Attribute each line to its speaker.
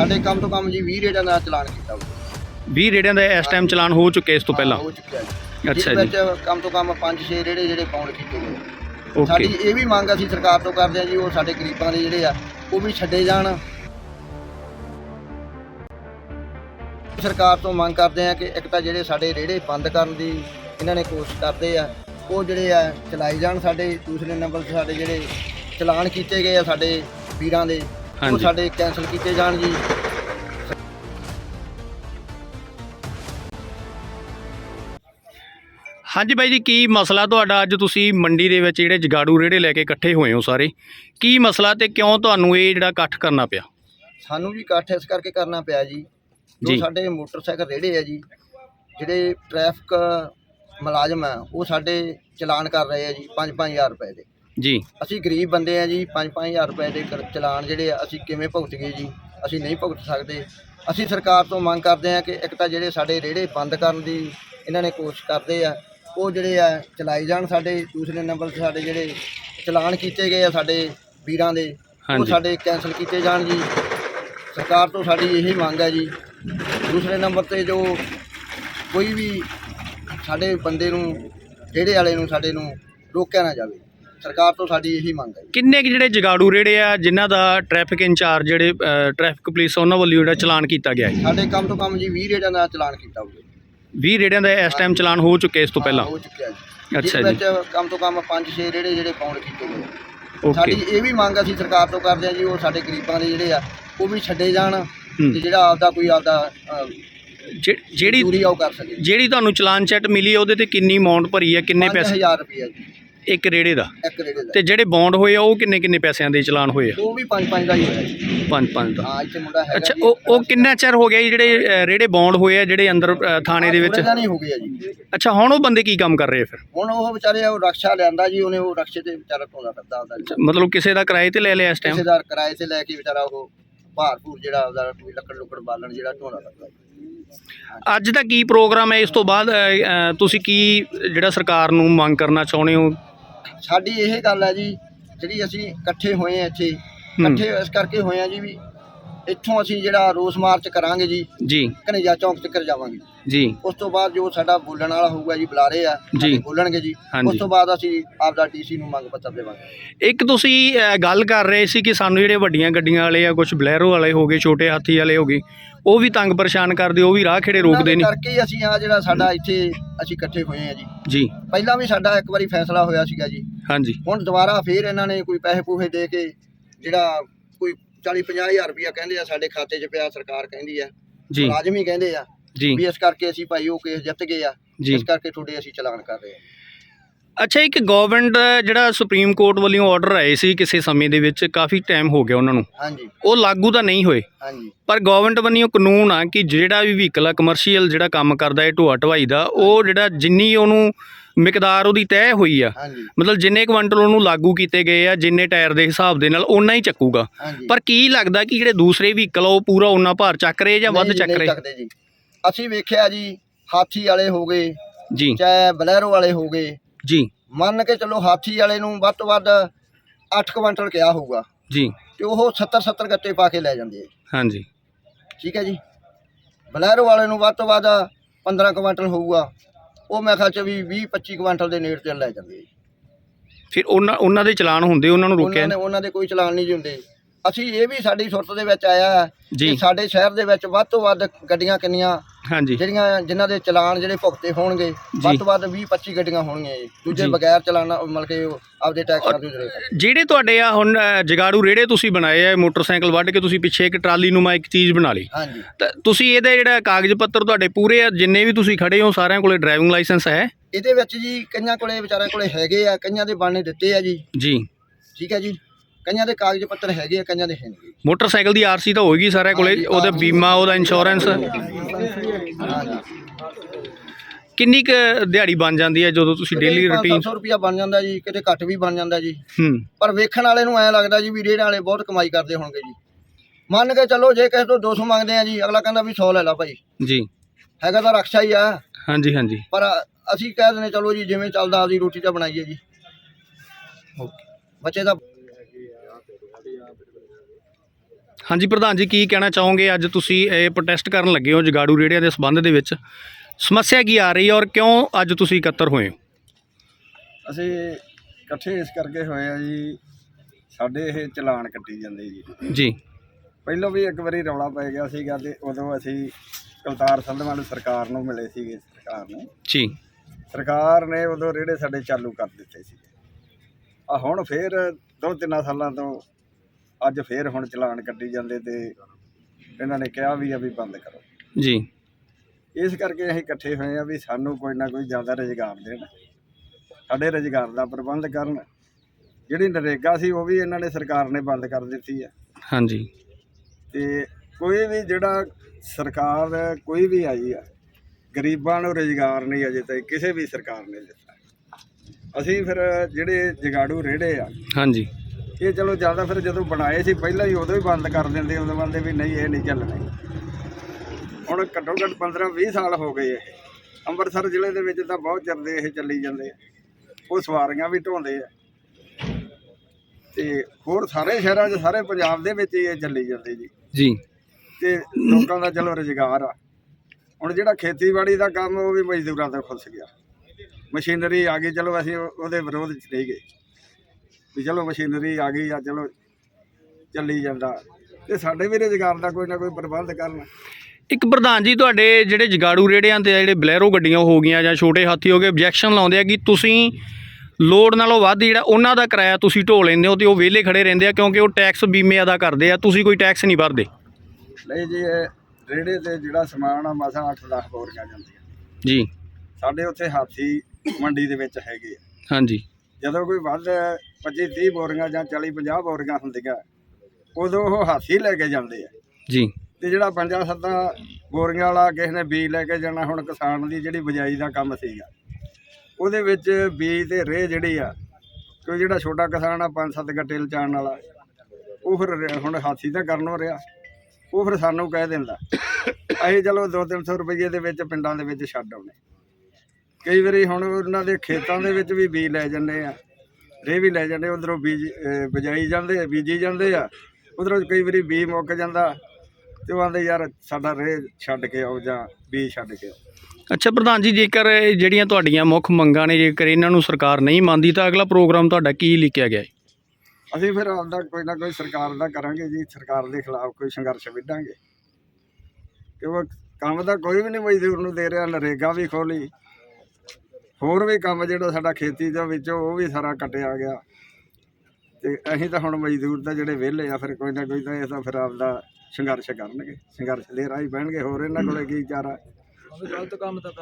Speaker 1: ਸਾਡੇ ਕੰਮ ਤੋਂ ਕੰਮ ਜੀ 20 ਰੇਟਾਂ ਦਾ ਚਲਾਨ ਕੀਤਾ ਹੋਊਗਾ
Speaker 2: 20 ਰੇੜਿਆਂ ਦਾ ਇਸ ਟਾਈਮ ਚਲਾਨ ਹੋ ਚੁੱਕੇ ਇਸ ਤੋਂ ਪਹਿਲਾਂ?
Speaker 1: ਹੋ ਚੁੱਕਿਆ ਜੀ।
Speaker 2: ਅੱਛਾ
Speaker 1: ਜਿਹਦੇ
Speaker 2: ਜੀ।
Speaker 1: ਵਿੱਚ ਕੰਮ ਤੋਂ ਕੰਮ 5-6 ਰੇੜੇ ਜਿਹੜੇ ਪਾਉਣ ਕੀਤੇ ਗਏ
Speaker 2: ਓਕੇ
Speaker 1: ਸਾਡੀ ਇਹ ਵੀ ਮੰਗ ਅਸੀਂ ਸਰਕਾਰ ਤੋਂ ਕਰਦੇ ਆ ਜੀ ਉਹ ਸਾਡੇ ਗਰੀਬਾਂ ਦੇ ਜਿਹੜੇ ਆ ਉਹ ਵੀ ਛੱਡੇ ਜਾਣ। ਸਰਕਾਰ ਤੋਂ ਮੰਗ ਕਰਦੇ ਆ ਕਿ ਇੱਕ ਤਾਂ ਜਿਹੜੇ ਸਾਡੇ ਰੇੜੇ ਬੰਦ ਕਰਨ ਦੀ ਇਹਨਾਂ ਨੇ ਕੋਸ਼ਿਸ਼ ਕਰਦੇ ਆ ਉਹ ਜਿਹੜੇ ਆ ਚਲਾਈ ਜਾਣ ਸਾਡੇ। ਦੂਸਰੇ ਨੰਬਰ ਤੇ ਸਾਡੇ ਜਿਹੜੇ ਚਲਾਨ ਕੀਤੇ ਗਏ ਆ ਸਾਡੇ ਵੀਰਾਂ ਦੇ। ਉਹ
Speaker 2: ਹਾਂਜੀ।
Speaker 1: ਸਾਡੇ ਕੈਂਸਲ ਕੀਤੇ ਜਾਣ ਜੀ।
Speaker 2: ਹਾਂਜੀ ਬਾਈ ਜੀ ਕੀ ਮਸਲਾ ਤੁਹਾਡਾ? ਅੱਜ ਤੁਸੀਂ ਮੰਡੀ ਦੇ ਵਿੱਚ ਜਿਹੜੇ ਜਗਾੜੂ ਰੇੜੇ ਲੈ ਕੇ ਇਕੱਠੇ ਹੋਏ ਹੋ ਸਾਰੇ। ਕੀ ਮਸਲਾ ਤੇ ਕਿਉਂ ਤੁਹਾਨੂੰ ਇਹ ਜਿਹੜਾ ਇਕੱਠ ਕਰਨਾ ਪਿਆ?
Speaker 1: ਸਾਨੂੰ ਵੀ ਇਕੱਠ ਇਸ ਕਰਕੇ ਕਰਨਾ ਪਿਆ ਜੀ। ਜੋ
Speaker 2: ਜੀ।
Speaker 1: ਸਾਡੇ ਮੋਟਰਸਾਈਕਲ ਰੇੜੇ ਆ ਜੀ ਜਿਹੜੇ ਟ੍ਰੈਫਿਕ ਮੁਲਾਜ਼ਮ ਆ ਉਹ ਸਾਡੇ ਚਲਾਨ ਕਰ ਰਹੇ ਆ ਜੀ 5-5000 ਰੁਪਏ ਦੇ।
Speaker 2: ਜੀ।
Speaker 1: ਅਸੀਂ ਗਰੀਬ ਬੰਦੇ ਆ ਜੀ 5-5000 ਰੁਪਏ ਦੇ ਕਰ- ਚਲਾਨ ਜਿਹੜੇ ਆ ਅਸੀਂ ਕਿਵੇਂ ਭੁਗਤ ਗਏ ਜੀ? ਅਸੀਂ ਨਹੀਂ ਭੁਗਤ ਸਕਦੇ। ਅਸੀਂ ਸਰਕਾਰ ਤੋਂ ਮੰਗ ਕਰਦੇ ਆ ਕਿ ਇੱਕ ਤਾਂ ਜਿਹੜੇ ਸਾਡੇ ਰੇੜੇ ਬੰਦ ਕਰਨ ਦੀ ਇਹਨਾਂ ਨੇ ਕੋਸ਼ਿਸ਼ ਕਰਦੇ ਆ ਉਹ ਜਿਹੜੇ ਆ ਚਲਾਈ ਜਾਣ ਸਾਡੇ ਦੂਸਰੇ ਨੰਬਰ ਤੇ ਸਾਡੇ ਜਿਹੜੇ ਚਲਾਨ ਕੀਤੇ ਗਏ ਆ ਸਾਡੇ ਵੀਰਾਂ ਦੇ ਉਹ
Speaker 2: ਹਾਂਜੀ।
Speaker 1: ਸਾਡੇ ਕੈਂਸਲ ਕੀਤੇ ਜਾਣ ਜੀ। ਸਰਕਾਰ ਤੋਂ ਸਾਡੀ ਇਹੀ ਮੰਗ ਹੈ ਜੀ। ਦੂਸਰੇ ਨੰਬਰ ਤੇ ਜੋ ਕੋਈ ਵੀ ਸਾਡੇ ਬੰਦੇ ਨੂੰ ਰੇੜੇ ਵਾਲੇ ਨੂੰ ਸਾਡੇ ਨੂੰ ਰੋਕਿਆ ਨਾ ਜਾਵੇ। ਸਰਕਾਰ ਤੋਂ ਸਾਡੀ ਇਹੀ ਮੰਗ ਹੈ
Speaker 2: ਕਿੰਨੇ ਕੁ ਜਿਹੜੇ ਜਗਾੜੂ ਰੇੜੇ ਆ ਜਿਨ੍ਹਾਂ ਦਾ ਟ੍ਰੈਫਿਕ ਇੰਚਾਰਜ ਜਿਹੜੇ ਟ੍ਰੈਫਿਕ ਪੁਲਿਸ ਉਹਨਾਂ ਵੱਲੋਂ ਜਿਹੜਾ ਚਲਾਨ ਕੀਤਾ ਗਿਆ ਹੈ
Speaker 1: ਸਾਡੇ ਕੰਮ ਤੋਂ ਕੰਮ ਜੀ 20 ਰੇੜਾਂ ਦਾ ਚਲਾਨ ਕੀਤਾ ਹੋਊਗਾ
Speaker 2: 20 ਰੇੜਿਆਂ ਦਾ ਇਸ ਟਾਈਮ ਚਲਾਨ ਹੋ ਚੁੱਕੇ ਇਸ ਤੋਂ ਪਹਿਲਾਂ?
Speaker 1: ਹੋ ਚੁੱਕਿਆ ਜੀ।
Speaker 2: ਅੱਛਾ ਜੀ।
Speaker 1: ਵਿੱਚ ਕੰਮ ਤੋਂ ਕੰਮ 5-6 ਰੇੜੇ ਜਿਹੜੇ ਪਾਉਣ ਕੀਤੇ ਗਏ ਸਾਡੀ ਇਹ ਵੀ ਮੰਗ ਅਸੀਂ ਸਰਕਾਰ ਤੋਂ ਕਰਦੇ ਹਾਂ ਜੀ ਉਹ ਸਾਡੇ ਗਰੀਬਾਂ ਦੇ ਜਿਹੜੇ ਆ ਉਹ ਵੀ ਛੱਡੇ ਜਾਣ। ਤੇ ਜਿਹੜਾ ਆਪਦਾ ਕੋਈ ਆਪਦਾ
Speaker 2: ਜਿਹੜੀ ਜਿਹੜੀ ਤੁਹਾਨੂੰ ਚਲਾਨ ਚੈਟ ਮਿਲੀ ਉਹਦੇ ਤੇ ਕਿੰਨੀ ਅਮਾਉਂਟ ਭਰੀ ਹੈ ਕਿੰਨੇ ਪੈਸੇ?
Speaker 1: 5000 ਰੁਪਏ ਜੀ।
Speaker 2: ਇੱਕ ਰੇੜੇ ਦਾ।
Speaker 1: ਇੱਕ ਰੇੜੇ ਦਾ।
Speaker 2: ਤੇ ਜਿਹੜੇ ਬੌਂਡ ਹੋਏ ਆ ਉਹ ਕਿੰਨੇ ਕਿੰਨੇ ਪੈਸਿਆਂ ਦੇ ਚਲਾਨ ਹੋਏ ਆ?
Speaker 1: ਉਹ ਵੀ 5-5 ਦਾ ਹੀ ਹੋਇਆ ਜੀ।
Speaker 2: ਪੰਜ ਪੰਜ ਦਾ।
Speaker 1: ਹਾਂ ਇੱਥੇ ਮੁੰਡਾ ਹੈਗਾ
Speaker 2: ਅੱਛਾ
Speaker 1: ਜੀ,
Speaker 2: ਉਹ ਉਹ ਕਿੰਨਾ ਚਿਰ ਹੋ ਗਿਆ ਜੀ ਜਿਹੜੇ ਅ, ਰੇੜੇ ਬੌਂਡ ਹੋਏ ਆ ਜਿਹੜੇ ਅੰਦਰ ਅ, ਥਾਣੇ ਦੇ ਵਿੱਚ?
Speaker 1: ਥੋੜ੍ਹੇ ਦਿਨ ਹੀ ਹੋ ਗਿਆ ਜੀ।
Speaker 2: ਅੱਛਾ ਹੁਣ ਉਹ ਬੰਦੇ ਕੀ ਕੰਮ ਕਰ ਰਹੇ ਆ ਫਿਰ?
Speaker 1: ਹੁਣ ਉਹ ਵਿਚਾਰੇ ਉਹ ਰਕਸ਼ਾ ਲਿਆਂਦਾ ਜੀ ਉਹਨੇ ਉਹ ਰਕਸ਼ੇ ਤੇ ਵਿਚਾਰਾ ਢੋਦਾ ਕਰਦਾ ਉਹਦਾ
Speaker 2: ਮਤਲਬ ਕਿਸੇ ਦਾ ਕਿਰਾਏ ਤੇ ਲੈ ਲਿਆ ਇਸ ਟਾਈਮ
Speaker 1: ਰਿਸ਼ਤੇਦਾਰ ਕਿਰਾਏ ਤੇ ਲੈ ਕੇ ਵਿਚਾਰਾ ਉਹ ਭਾਰ ਭੂਰ ਜਿਹੜਾ ਉਹਦਾ ਕੋਈ ਲੱਕੜ ਲੁੱਕੜ ਬਾਲਣ ਜਿਹੜਾ ਢੋਦਾ ਕਰਦਾ
Speaker 2: ਅੱਜ ਦਾ ਕੀ ਪ੍ਰੋਗਰਾਮ ਹੈ? ਇਸ ਤੋਂ ਬਾਅਦ ਅ, ਅ, ਤੁਸੀਂ ਕੀ ਜਿਹੜਾ ਸਰਕਾਰ ਨੂੰ ਮੰਗ ਕਰਨਾ ਚਾਹੁੰਦੇ ਹੋ?
Speaker 1: ਸਾਡੀ ਇਹ ਗੱਲ ਹੈ ਜੀ ਜਿਹੜੀ ਅਸੀਂ ਇਕੱਠੇ ਹੋਏ ਆ ਇੱਥੇ। ਇਕੱਠੇ ਇਸ ਕਰਕੇ ਹੋਏ ਆ ਜੀ ਵੀ ਇੱਥੋਂ ਅਸੀਂ ਜਿਹੜਾ ਰੋਸ ਮਾਰਚ ਕਰਾਂਗੇ ਜੀ
Speaker 2: ਜੀ।
Speaker 1: ਕਨੇਜਾ ਚੌਂਕ ਤੱਕ ਜਾਵਾਂਗੇ।
Speaker 2: ਜੀ।
Speaker 1: ਉਸ ਤੋਂ ਬਾਅਦ ਜੋ ਸਾਡਾ ਬੋਲਣ ਵਾਲਾ ਹੋਊਗਾ ਜੀ ਬੁਲਾਰੇ ਆ
Speaker 2: ਜੀ।
Speaker 1: ਬੋਲਣਗੇ ਜੀ। ਉਸ ਤੋਂ ਬਾਅਦ ਅਸੀਂ ਆਪਦਾ ਡੀਸੀ ਨੂੰ ਮੰਗ ਪੱਤਰ ਦੇਵਾਂਗੇ।
Speaker 2: ਇੱਕ ਤੁਸੀਂ ਗੱਲ ਕਰ ਰਹੇ ਸੀ ਕਿ ਸਾਨੂੰ ਜਿਹੜੇ ਵੱਡੀਆਂ ਗੱਡੀਆਂ ਵਾਲੇ ਆ ਕੁਝ ਬਲੈਰੋ ਵਾਲੇ ਹੋ ਗਏ ਛੋਟੇ ਹਾਥੀ ਵਾਲੇ ਹੋ ਗਏ ਉਹ ਵੀ ਤੰਗ ਪਰੇਸ਼ਾਨ ਕਰਦੇ ਉਹ ਵੀ ਰਾਹ ਖੇੜੇ ਰੋਕਦੇ
Speaker 1: ਦੇ
Speaker 2: ਨਹੀਂ
Speaker 1: ਕਰਕੇ ਹੀ ਅਸੀਂ ਆ ਜਿਹੜਾ ਸਾਡਾ ਇੱਥੇ ਅਸੀਂ ਇਕੱਠੇ ਹੋਏ ਆ ਜੀ।
Speaker 2: ਜੀ।
Speaker 1: ਪਹਿਲਾਂ ਵੀ ਸਾਡਾ ਇੱਕ ਵਾਰੀ ਫੈਸਲਾ ਹੋਇਆ ਸੀਗਾ ਜੀ।
Speaker 2: ਹਾਂਜੀ।
Speaker 1: ਹੁਣ ਦੁਬਾਰਾ ਫੇਰ ਇਹਨਾਂ ਨੇ ਕੋਈ ਪੈਸੇ ਪੂਹੇ ਦੇ ਕੇ ਜਿਹੜਾ 40 ਹਜ਼ਾਰ ਰੁਪਇਆ ਕਹਿੰਦੇ ਆ ਸਾਡੇ ਖਾਤੇ 'ਚ ਪਿਆ ਸਰਕਾਰ ਕਹਿੰਦੀ ਆ।
Speaker 2: ਜੀ।
Speaker 1: ਮੁਲਾਜ਼ਮ ਹੀ ਕਹਿੰਦੇ ਆ
Speaker 2: ਜੀ।
Speaker 1: ਵੀ ਇਸ ਕਰਕੇ ਅਸੀਂ ਭਾਈ ਉਹ ਕੇਸ ਜਿੱਤ ਗਏ ਆ
Speaker 2: ਜੀ।
Speaker 1: ਇਸ ਕਰਕੇ ਤੁਹਾਡੇ ਅਸੀਂ ਚਲਾਨ ਕਰ ਰਹੇ ਆ।
Speaker 2: ਅੱਛਾ ਇੱਕ ਗਵਰਨਮੈਂਟ ਜਿਹੜਾ ਸੁਪਰੀਮ ਕੋਰਟ ਵੱਲੋਂ ਆਰਡਰ ਆਏ ਸੀ ਕਿਸੇ ਸਮੇਂ ਦੇ ਵਿੱਚ ਕਾਫੀ ਟਾਈਮ ਹੋ ਗਿਆ ਉਹਨਾਂ ਨੂੰ।
Speaker 1: ਹਾਂਜੀ।
Speaker 2: ਉਹ ਲਾਗੂ ਤਾਂ ਨਹੀਂ ਹੋਏ।
Speaker 1: ਹਾਂਜੀ।
Speaker 2: ਪਰ ਗਵਰਨਮੈਂਟ ਵੱਲੋਂ ਕਾਨੂੰਨ ਆ ਕਿ ਜਿਹੜਾ ਵੀ ਵਹੀਕਲ ਆ ਕਮਰਸ਼ੀਅਲ ਜਿਹੜਾ ਕੰਮ ਕਰਦਾ ਹੈ ਢੋਆ ਢਵਾਈ ਦਾ ਉਹ ਜਿਹੜਾ ਜਿੰਨੀ ਉਹਨੂੰ ਮਿਕਦਾਰ ਉਹਦੀ ਤੈਅ ਹੋਈ ਆ
Speaker 1: ਹਾਂਜੀ।
Speaker 2: ਮਤਲਬ ਜਿੰਨੇ ਕੁਇੰਟਲ ਉਹਨੂੰ ਲਾਗੂ ਕੀਤੇ ਗਏ ਆ ਜਿੰਨੇ ਟਾਇਰ ਦੇ ਹਿਸਾਬ ਦੇ ਨਾਲ ਓਨਾ ਹੀ ਚੱਕੂਗਾ।
Speaker 1: ਹਾਂਜੀ।
Speaker 2: ਪਰ ਕੀ ਲੱਗਦਾ ਕਿ ਜਿਹੜੇ ਦੂਸਰੇ ਵਹੀਕਲ ਉਹ ਪੂਰਾ ਉਹਨਾਂ ਭਾਰ ਚੱਕ ਰਹੇ ਜਾਂ ਵੱਧ
Speaker 1: ਨਹੀਂ ਜੀ,
Speaker 2: ਚੱਕ
Speaker 1: ਨਹੀਂ
Speaker 2: ਰਹੇ?
Speaker 1: ਜੀ। ਅਸੀਂ ਵੇਖਿਆ ਜੀ ਹਾਥੀ ਵਾਲੇ ਹੋ ਗਏ
Speaker 2: ਜੀ।
Speaker 1: ਚਾਹੇ ਬਲੈਰੋ ਵਾਲੇ ਹੋ ਗਏ
Speaker 2: ਜੀ।
Speaker 1: ਮੰਨ ਕੇ ਚੱਲੋ ਹਾਥੀ ਵਾਲੇ ਨੂੰ ਵੱਧ ਤੋਂ ਵੱਧ 8 ਕੁਇੰਟਲ ਕਿਹਾ ਹੋਊਗਾ।
Speaker 2: ਜੀ।
Speaker 1: ਤੇ ਉਹ 70 70 ਗੱਟੇ ਪਾ ਕੇ ਲੈ ਜਾਂਦੇ ਆ।
Speaker 2: ਹਾਂਜੀ।
Speaker 1: ਠੀਕ ਹੈ ਜੀ। ਬਲੈਰੋ ਵਾਲੇ ਨੂੰ ਵੱਧ ਤੋਂ ਵੱਧ 15 ਕੁਇੰਟਲ ਹੋਊਗਾ। ਉਹ ਮੈਂ ਖਿਆਲ ਚ ਵੀ 20 25 ਕੁਇੰਟਲ ਦੇ ਨੇੜੇ ਤੇ ਲੈ ਜਾਂਦੇ ਆ ਜੀ।
Speaker 2: ਫਿਰ ਉਹਨਾਂ ਉਹਨਾਂ ਦੇ ਚਲਾਨ ਹੁੰਦੇ ਉਹਨਾਂ ਨੂੰ ਰੋਕਿਆ?
Speaker 1: ਉਹਨਾਂ ਨੇ ਉਹਨਾਂ ਦੇ ਕੋਈ ਚਲਾਨ ਨਹੀਂ ਜੀ ਹੁੰਦੇ। ਅਸੀਂ ਇਹ ਵੀ ਸਾਡੀ ਸੁਰਤ ਦੇ ਵਿੱਚ ਆਇਆ ਹੈ
Speaker 2: ਜੀ।
Speaker 1: ਕਿ ਸਾਡੇ ਸ਼ਹਿਰ ਦੇ ਵਿੱਚ ਵੱਧ ਤੋਂ ਵੱਧ ਗੱਡੀਆਂ ਕਿੰਨੀਆਂ
Speaker 2: ਹਾਂਜੀ।
Speaker 1: ਜਿਹੜੀਆਂ ਜਿਨ੍ਹਾਂ ਦੇ ਚਲਾਨ ਜਿਹੜੇ ਭੁਗਤੇ ਹੋਣਗੇ ਵੱਧ ਤੋਂ ਵੱਧ 20 25 ਗੱਡੀਆਂ ਹੋਣਗੀਆਂ ਜੀ। ਦੂਜੇ
Speaker 2: ਜੀ।
Speaker 1: ਬਗੈਰ ਚਲਾਨਾ ਮਤਲਬ ਕਿ ਉਹ ਆਪਦੇ ਟੈਕਸਾਂ ਦੇ ਜ਼ਰੀਏ
Speaker 2: ਜਿਹੜੇ ਤੁਹਾਡੇ ਆ ਹੁਣ ਅ, ਜਗਾੜੂ ਰੇੜੇ ਤੁਸੀਂ ਬਣਾਏ ਆ ਮੋਟਰਸਾਈਕਲ ਵੱਢ ਕੇ ਤੁਸੀਂ ਪਿੱਛੇ ਇੱਕ ਟਰਾਲੀ ਨੂਮਾ ਇੱਕ ਚੀਜ਼ ਬਣਾ ਲਈ।
Speaker 1: ਹਾਂਜੀ।
Speaker 2: ਤਾਂ ਤੁਸੀਂ ਇਹਦੇ ਜਿਹੜਾ ਕਾਗਜ਼ ਪੱਤਰ ਤੁਹਾਡੇ ਪੂਰੇ ਆ ਜਿੰਨੇ ਵੀ ਤੁਸੀਂ ਖੜੇ ਹੋ ਸਾਰਿਆਂ ਕੋਲੇ ਡਰਾਈਵਿੰਗ ਲਾਇਸੈਂਸ ਹੈ?
Speaker 1: ਇਹਦੇ ਵਿੱਚ ਜੀ ਕਈਆਂ ਕੋਲੇ ਵਿਚਾਰਿਆਂ ਕੋਲੇ ਹੈਗੇ ਆ ਕਈਆਂ ਦੇ ਬਾਣੇ ਦਿੱਤੇ ਆ ਜੀ।
Speaker 2: ਜੀ।
Speaker 1: ਠੀਕ ਹੈ ਜੀ। ਕਈਆਂ ਦੇ ਕਾਗਜ਼ ਪੱਤਰ ਹੈਗੇ ਆ ਕਈਆਂ ਦੇ ਹੈ ਨਹੀਂ।
Speaker 2: ਮੋਟਰਸਾਈਕਲ ਦੀ ਆਰਸੀ ਤਾਂ ਹੋਏਗੀ ਸਾਰਿਆਂ ਕੋਲੇ ਉਹਦਾ ਬੀਮਾ ਉਹਦਾ ਇੰਸ਼ੋਰੈਂਸ ਕਿੰਨੀ ਕੁ ਦਿਹਾੜੀ ਬਣ ਜਾਂਦੀ ਹੈ ਜਦੋਂ ਤੁਸੀਂ ਡੇਲੀ ਰੁਟੀਨ
Speaker 1: 700 ਰੁਪਿਆ ਬਣ ਜਾਂਦਾ ਜੀ ਕਿਤੇ ਘੱਟ ਵੀ ਬਣ ਜਾਂਦਾ ਜੀ।
Speaker 2: ਹੂੰ।
Speaker 1: ਪਰ ਵੇਖਣ ਵਾਲੇ ਨੂੰ ਐ ਲੱਗਦਾ ਜੀ ਵੀ ਰੇੜਾਂ ਵਾਲੇ ਬਹੁਤ ਕਮਾਈ ਕਰਦੇ ਹੋਣਗੇ ਜੀ। ਮੰਨ ਕੇ ਚੱਲੋ ਜੇ ਕਿਸੇ ਤੋਂ 200 ਮੰਗਦੇ ਆ ਜੀ ਅਗਲਾ ਕਹਿੰਦਾ ਵੀ 100 ਲੈ ਲਾ ਭਾਈ।
Speaker 2: ਜੀ।
Speaker 1: ਹੈਗਾ ਤਾਂ ਰਕਸ਼ਾ ਹੀ ਆ।
Speaker 2: ਹਾਂਜੀ ਹਾਂਜੀ।
Speaker 1: ਪਰ ਅਸੀਂ ਕਹਿ ਦਿੰਦੇ ਚਲੋ ਜੀ ਜਿਵੇਂ ਚੱਲਦਾ ਆਪਦੀ ਰੋਟੀ ਤਾਂ ਬਣਾਈਏ ਜੀ। ਬੱਚੇ ਦਾ
Speaker 2: ਹਾਂਜੀ ਪ੍ਰਧਾਨ ਜੀ ਕੀ ਕਹਿਣਾ ਚਾਹੋਗੇ? ਅੱਜ ਤੁਸੀਂ ਇਹ ਪ੍ਰੋਟੈਸਟ ਕਰਨ ਲੱਗੇ ਹੋ ਜਗਾੜੂ ਰੇੜਿਆਂ ਦੇ ਸਬੰਧ ਦੇ ਵਿੱਚ। ਸਮੱਸਿਆ ਕੀ ਆ ਰਹੀ ਹੈ ਔਰ ਕਿਉਂ ਅੱਜ ਤੁਸੀਂ ਇਕੱਤਰ ਹੋਏ ਹੋ?
Speaker 3: ਅਸੀਂ ਇਕੱਠੇ ਇਸ ਕਰਕੇ ਹੋਏ ਆ ਜੀ ਸਾਡੇ ਇਹ ਚਲਾਨ ਕੱਟੀ ਜਾਂਦੇ ਜੀ।
Speaker 2: ਜੀ।
Speaker 3: ਪਹਿਲਾਂ ਵੀ ਇੱਕ ਵਾਰੀ ਰੌਲਾ ਪੈ ਗਿਆ ਸੀਗਾ ਤੇ ਉਦੋਂ ਅਸੀਂ ਕਲਤਾਰ ਸੰਧਵਾਂ ਸਰਕਾਰ ਨੂੰ ਮਿਲੇ ਸੀਗੇ ਸਰਕਾਰ ਨੂੰ।
Speaker 2: ਜੀ।
Speaker 3: ਸਰਕਾਰ ਨੇ ਉਦੋਂ ਰੇੜੇ ਸਾਡੇ ਚਾਲੂ ਕਰ ਦਿੱਤੇ ਸੀ ਆ ਹੁਣ ਫੇਰ ਦੋ ਤਿੰਨ ਸਾਲਾਂ ਤੋਂ ਅੱਜ ਫੇਰ ਹੁਣ ਚਲਾਨ ਕੱਟੀ ਜਾਂਦੇ ਤੇ ਇਹਨਾਂ ਨੇ ਕਿਹਾ ਵੀ ਆ ਵੀ ਬੰਦ ਕਰੋ।
Speaker 2: ਜੀ।
Speaker 3: ਇਸ ਕਰਕੇ ਅਸੀਂ ਇਕੱਠੇ ਹੋਏ ਆ ਵੀ ਸਾਨੂੰ ਕੋਈ ਨਾ ਕੋਈ ਜ਼ਿਆਦਾ ਰੁਜ਼ਗਾਰ ਦੇਣ। ਸਾਡੇ ਰੁਜ਼ਗਾਰ ਦਾ ਪ੍ਰਬੰਧ ਕਰਨ। ਜਿਹੜੀ ਨਰੇਗਾ ਸੀ ਉਹ ਵੀ ਇਹਨਾਂ ਨੇ ਸਰਕਾਰ ਨੇ ਬੰਦ ਕਰ ਦਿੱਤੀ ਹੈ
Speaker 2: ਹਾਂਜੀ।
Speaker 3: ਤੇ ਕੋਈ ਵੀ ਜਿਹੜਾ ਸਰਕਾਰ ਕੋਈ ਵੀ ਆਈ ਆ ਗਰੀਬਾਂ ਨੂੰ ਰੁਜ਼ਗਾਰ ਨਹੀਂ ਅਜੇ ਤੱਕ ਕਿਸੇ ਵੀ ਸਰਕਾਰ ਨੇ ਦਿੱਤਾ। ਅਸੀਂ ਫਿਰ ਜਿਹੜੇ ਜਗਾੜੂ ਰੇੜੇ ਆ
Speaker 2: ਹਾਂਜੀ।
Speaker 3: ਇਹ ਚਲੋ ਜ਼ਿਆਦਾ ਫਿਰ ਜਦੋਂ ਬਣਾਏ ਸੀ ਪਹਿਲਾਂ ਹੀ ਉਦੋਂ ਹੀ ਬੰਦ ਕਰ ਦਿੰਦੇ ਉਦੋਂ ਬੰਦੇ ਵੀ ਨਹੀਂ ਇਹ ਨਹੀਂ ਚੱਲਣੇ। ਹੁਣ ਘੱਟੋ ਘੱਟ 15 20 ਸਾਲ ਹੋ ਗਏ ਇਹ। ਅੰਮ੍ਰਿਤਸਰ ਜ਼ਿਲ੍ਹੇ ਦੇ ਵਿੱਚ ਤਾਂ ਬਹੁਤ ਚਿਰ ਦੇ ਇਹ ਚੱਲੀ ਜਾਂਦੇ ਉਹ ਸਵਾਰੀਆਂ ਵੀ ਢੋਂਦੇ ਆ। ਤੇ ਹੋਰ ਸਾਰੇ ਸ਼ਹਿਰਾਂ 'ਚ ਸਾਰੇ ਪੰਜਾਬ ਦੇ ਵਿੱਚ ਇਹ ਚੱਲੀ ਜਾਂਦੇ ਜੀ।
Speaker 2: ਜੀ।
Speaker 3: ਤੇ ਲੋਕਾਂ ਦਾ ਚਲੋ ਰੁਜ਼ਗਾਰ ਆ। ਹੁਣ ਜਿਹੜਾ ਖੇਤੀਬਾੜੀ ਦਾ ਕੰਮ ਉਹ ਵੀ ਮਜ਼ਦੂਰਾਂ ਦਾ ਖੁੱਸ ਗਿਆ। ਮਸ਼ੀਨਰੀ ਆ ਗਈ ਚਲੋ ਅਸੀਂ ਉਹ- ਉਹਦੇ ਵਿਰੋਧ 'ਚ ਨਹੀਂ ਗਏ। ਵੀ ਚਲੋ ਮਸ਼ੀਨਰੀ ਆ ਗਈ ਆ ਚਲੋ ਚੱਲੀ ਜਾਂਦਾ। ਤੇ ਸਾਡੇ ਵੀ ਰੁਜ਼ਗਾਰ ਦਾ ਕੋਈ ਨਾ ਕੋਈ ਪ੍ਰਬੰਧ ਕਰਨ।
Speaker 2: ਇੱਕ ਪ੍ਰਧਾਨ ਜੀ ਤੁਹਾਡੇ ਜਿਹੜੇ ਜਗਾੜੂ ਰੇੜਿਆਂ ਤੇ ਜਿਹੜੇ ਬਲੈਰੋ ਗੱਡੀਆਂ ਹੋ ਗਈਆਂ ਜਾਂ ਛੋਟੇ ਹਾਥੀ ਹੋ ਗਏ ਆਬਜੈਕਸ਼ਨ ਲਾਉਂਦੇ ਆ ਕਿ ਤੁਸੀਂ ਲੋਡ ਨਾਲੋਂ ਵੱਧ ਜਿਹੜਾ ਉਹਨਾਂ ਦਾ ਕਿਰਾਇਆ ਤੁਸੀਂ ਢੋ ਲੈਂਦੇ ਹੋ ਤੇ ਉਹ ਵਿਹਲੇ ਖੜੇ ਰਹਿੰਦੇ ਆ ਕਿਉਂਕਿ ਉਹ ਟੈਕਸ ਬੀਮੇ ਅਦਾ ਕਰਦੇ ਆ ਤੁਸੀਂ ਕੋਈ ਟੈਕਸ ਨਹੀਂ ਭਰਦੇ।
Speaker 3: ਨਹੀਂ ਜੀ ਇਹ ਰੇੜੇ ਤੇ ਜਿਹੜਾ ਸਮਾਨ ਆ ਮਸਾਂ 8-10 ਬੋਰੀਆਂ ਜਾਂਦੀਆਂ
Speaker 2: ਜੀ।
Speaker 3: ਸਾਡੇ ਉੱਥੇ ਹਾਥੀ ਮੰਡੀ ਦੇ ਵਿੱਚ ਹੈਗੇ ਆ।
Speaker 2: ਹਾਂਜੀ।
Speaker 3: ਜਦੋਂ ਕੋਈ ਵੱਧ 25-30 ਬੋਰੀਆਂ ਜਾਂ 40-50 ਬੋਰੀਆਂ ਹੁੰਦੀਆਂ। ਉਦੋਂ ਉਹ ਹਾਥੀ ਲੈ ਕੇ ਜਾਂਦੇ ਆ।
Speaker 2: ਜੀ।
Speaker 3: ਤੇ ਜਿਹੜਾ ਪੰਜਾਂ ਸੱਤਾਂ ਬੋਰੀਆਂ ਵਾਲਾ ਕਿਸੇ ਨੇ ਬੀਜ ਲੈ ਕੇ ਜਾਣਾ ਹੁਣ ਕਿਸਾਨ ਦੀ ਜਿਹੜੀ ਬਿਜਾਈ ਦਾ ਕੰਮ ਸੀਗਾ। ਉਹਦੇ ਵਿੱਚ ਬੀਜ ਤੇ ਰੇਹ ਜਿਹੜੀ ਆ ਕੋਈ ਜਿਹੜਾ ਛੋਟਾ ਕਿਸਾਨ ਆ ਪੰਜ ਸੱਤ ਗੱਟੇ ਲਚਾਉਣ ਵਾਲਾ ਉਹ ਫਿਰ ਹੁਣ ਹਾਥੀ ਤਾਂ ਕਰਨੋਂ ਰਿਹਾ। ਉਹ ਫਿਰ ਸਾਨੂੰ ਕਹਿ ਦਿੰਦਾ ਅਸੀਂ ਚਲੋ 2-300 ਰੁਪਏ ਦੇ ਵਿੱਚ ਪਿੰਡਾਂ ਦੇ ਵਿੱਚ ਛੱਡ ਆਉਨੇ ਕਈ ਵਾਰੀ ਹੁਣ ਉਹਨਾਂ ਦੇ ਖੇਤਾਂ ਦੇ ਵਿੱਚ ਵੀ ਬੀਜ ਲੈ ਜਾਂਦੇ ਆ। ਰੇਹ ਵੀ ਲੈ ਜਾਂਦੇ ਉਧਰੋਂ ਬੀਜ ਬਿਜਾਈ ਜਾਂਦੇ ਬੀਜੀ ਜਾਂਦੇ ਆ ਉਧਰੋਂ ਕਈ ਵਾਰੀ ਬੀਜ ਮੁੱਕ ਜਾਂਦਾ ਤੇ ਉਹ ਆਂਦੇ ਯਾਰ ਸਾਡਾ ਰੇਹ ਛੱਡ ਕੇ ਆਓ ਜਾਂ ਬੀਜ ਛੱਡ ਕੇ ਆਓ।
Speaker 2: ਅੱਛਾ ਪ੍ਰਧਾਨ ਜੀ ਜੇਕਰ ਇਹ ਜਿਹੜੀਆਂ ਤੁਹਾਡੀਆਂ ਮੁੱਖ ਮੰਗਾਂ ਨੇ ਜੇਕਰ ਇਹਨਾਂ ਨੂੰ ਸਰਕਾਰ ਨਹੀਂ ਮੰਨਦੀ ਤਾਂ ਅਗਲਾ ਪ੍ਰੋਗਰਾਮ ਤੁਹਾਡਾ ਕੀ ਲਿਖਿਆ ਗਿਆ ਹੈ?
Speaker 3: ਅਸੀਂ ਫਿਰ ਆਪਦਾ ਕੋਈ ਨਾ ਕੋਈ ਸਰਕਾਰ ਦਾ ਕਰਾਂਗੇ ਜੀ ਸਰਕਾਰ ਦੇ ਖਿਲਾਫ ਕੋਈ ਸੰਘਰਸ਼ ਵਿੱਢਾਂਗੇ। ਕਿਉਂਕਿ ਕੰਮ ਤਾਂ ਕੋਈ ਵੀ ਨਹੀਂ ਮਜ਼ਦੂਰ ਨੂੰ ਦੇ ਰਿਹਾ ਨਰੇਗਾ ਵੀ ਖੋਲੀ ਹੋਰ ਵੀ ਕੰਮ ਜਿਹੜਾ ਸਾਡਾ ਖੇਤੀ ਦੇ ਵਿੱਚ, ਉਹ ਵੀ ਸਾਰਾ ਕੱਟਿਆ ਗਿਆ। ਤੇ ਅਸੀਂ ਤਾਂ ਹੁਣ ਮਜ਼ਦੂਰ ਤਾਂ ਜਿਹੜੇ ਵਿਹਲੇ ਆ, ਫਿਰ ਕੋਈ ਨਾ ਕੋਈ ਤਾਂ ਇਹ ਤਾਂ ਫਿਰ ਆਪਦਾ ਸੰਘਰਸ਼ ਕਰਨਗੇ, ਸੰਘਰਸ਼ ਦੇ ਰਾਹੀਂ ਹੀ ਬਹਿਣਗੇ, ਹੋਰ ਇਹਨਾਂ ਕੋਲੇ ਕੀ ਚਾਰਾ? ਗਲਤ ਕੰਮ ਤਾਂ